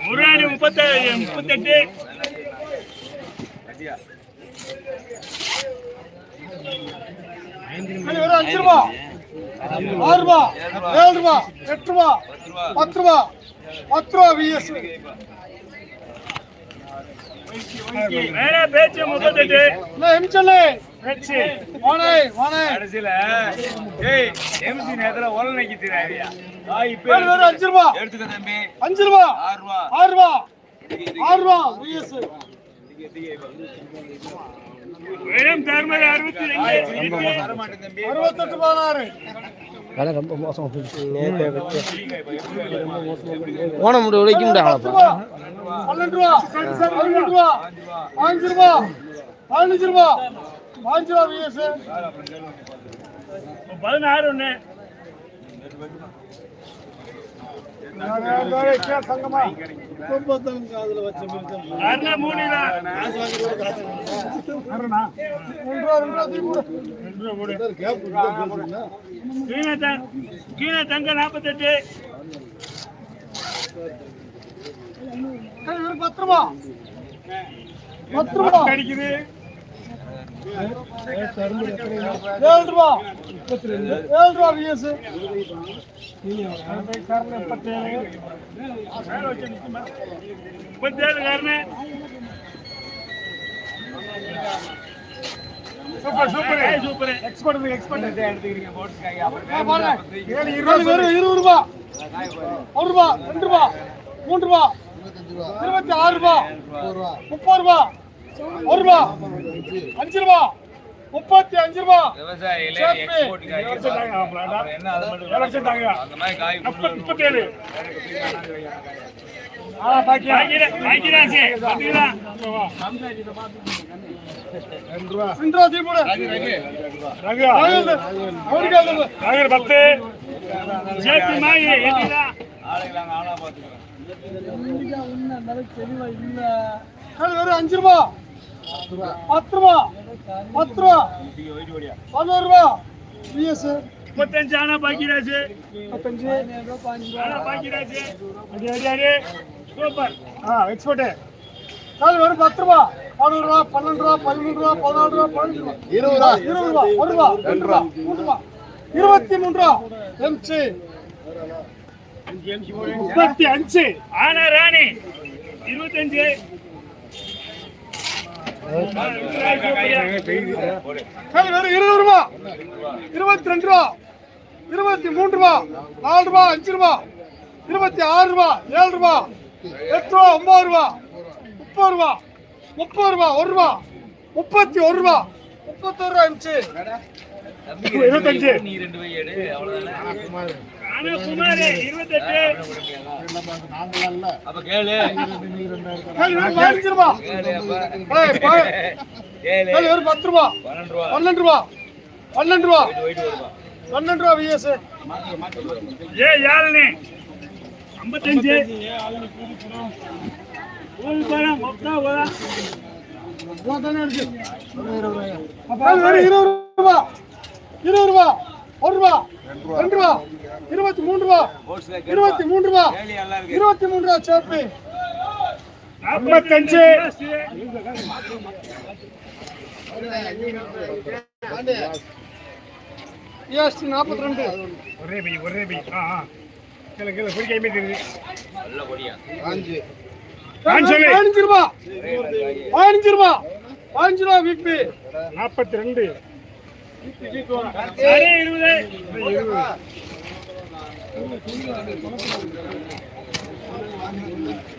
முருகாணி முப்பத்தி முப்பத்தெட்டு வெறும் அஞ்சு ரூபா ஆறு ரூபா ஏழு ரூபா எட்டு ரூபா பத்து ரூபா பத்து ரூபா விஎஸ் மேல பேச்சு முப்பத்தெட்டு எமிச்சல்லே வாணே வாணே. கடைசியில ஏய் எம்சி நேரத்துல உல நிக்கிறாரியா இப்ப வெறும் வெறும் அஞ்சு ரூபா. எடுத்துக்க தம்பி. அஞ்சு ரூபா. ஆறு ரூபா. ஆறு ரூபா. ஆறு ரூபா. விஎஸ் வேணும் தர்மர் அறுபத்தி ரெண்டு. வர மாட்டேன் தம்பி. அறுபத்தெட்டு பதினாறு. ஓணம் முடி உடைக்க பத்து ரூபா. பன்னெண்டு ரூபா. ரூபா. பதினஞ்சு ரூபா. ரூபா விஎஸ் பதினாறு ஒண்ணு. சங்கமா ரூபா தூக்கி போடு. கீழே தங்க நாற்பத்தெட்டு பத்து ரூபா. பத்து ரூபா. அடிக்குது. ஏழு ரூபா ஏழு ரூபா விஎஸ் முப்பத்தேழு super super super export export எடுத்துக்கிறீங்க போட்ஸ்க்காக அப்புறம் இருபது இருபது ரூபா ஒரு ரூபா ரெண்டு ரூபா மூன்று ரூபா இருபத்தி ஆறு ரூபா. முப்பது ரூபா. ஒரு ரூபா. அஞ்சு ரூபா. முப்பத்தி அஞ்சு ரூபா. மாதிரி இல்லை. ரகு பத்து. சேர்த்து மாயி எட்டிதா ஆளுங்களை அங்க ஆளா ஏழு வெறும் அஞ்சு ரூபா. பத்து ரூபா. பத்து ரூபா. பதினோரு ரூபா. பிஎஸ். முப்பத்தஞ்சு ஆனா பாக்கியராஜ். முப்பத்தஞ்சு. ஆனா பாக்கியராஜ். அடி அடி அடி. சூப்பர். ஆ எக்ஸ்போர்ட்டு ஏழு வெறும் பத்து ரூபா. பதினோரு ரூபா பன்னெண்டு ரூபா பதிமூணு ரூபா பதினாலு ரூபா பதினஞ்சு ரூபா. இருபது ரூபா. இருபது ரூபா ஒரு ரூபா. ரெண்டு ரூபா. மூணு ரூபா. இருபத்தி மூணு ரூபா. எம்சி. முப்பத்தி அஞ்சு. ஆனா ராணி இருபத்தஞ்சு. வெறும் இருபது ரூபா. இருபத்தி ரெண்டு ரூபா. இருபத்தி மூன்று ரூபா. நாலு ரூபா அஞ்சு ரூபா. இருபத்தி ஆறு ரூபா ஏழு ரூபா. எட்டு ரூபா ஒன்பது ரூபா. முப்பது ரூபா. முப்பது ரூபா ஒரு ரூபா. முப்பத்தி ஒரு ரூபா. முப்பத்தொரு ரூபா இருபத்தஞ்சு. வெறும் பத்து ரூபா. பன்னெண்டு ரூபா. பன்னெண்டு ரூபா. பன்னெண்டு ரூபா. விஎஸ் ஏ யாருனே? ஐம்பத்தஞ்சு. ஒரு ஒரு இருபது ரூபா. இருபது ரூபா. ஒரு ரூபா. ரெண்டு ரூபா. இருபத்தி மூணு ரூபா. இருபத்தி மூன்று ரூபா. இருபத்தி மூன்று ரூபா சேர்ப்பு ஐம்பத்தஞ்சு ஜிஎஸ்டி நாற்பத்தி ரெண்டு. ஒரே பை ஒரே பை. ஆ கீழே கீழே குடிக்க மீட்டு நல்ல பொடியா. சொல்லு. பதினஞ்சு ரூபா. பதினஞ்சு ரூபா. பதினஞ்சு ரூபா விபி நாற்பத்தி ரெண்டு. இருபது.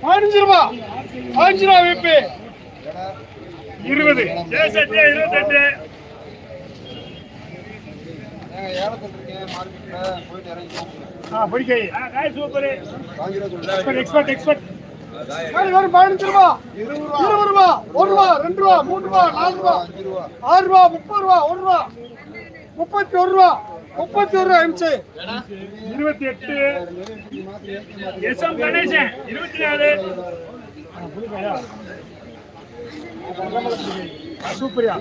பதினஞ்சு ரூபா. பதினஞ்சு ரூபா விபி இருபது. இருபத்தெட்டு இருபத்தெட்டு. சூப்பர் எக்ஸ்பர்ட் எக்ஸ்பர்ட் எக்ஸ்பர்ட் பதினஞ்சு ரூபா. இருபது ரூபா. ஒரு ரூபா ரெண்டு ரூபா மூணு ரூபா நாலு ரூபா ஆறு ரூபா முப்பது ரூபா ஒரு ரூபா முப்பத்தி ஒரு ரூபா முப்பத்தி ஒரு ரூபா எம்சி இருபத்தி எட்டு எஸ் எம் கணேசன் இருபத்தி நாலு சூப்பரியா.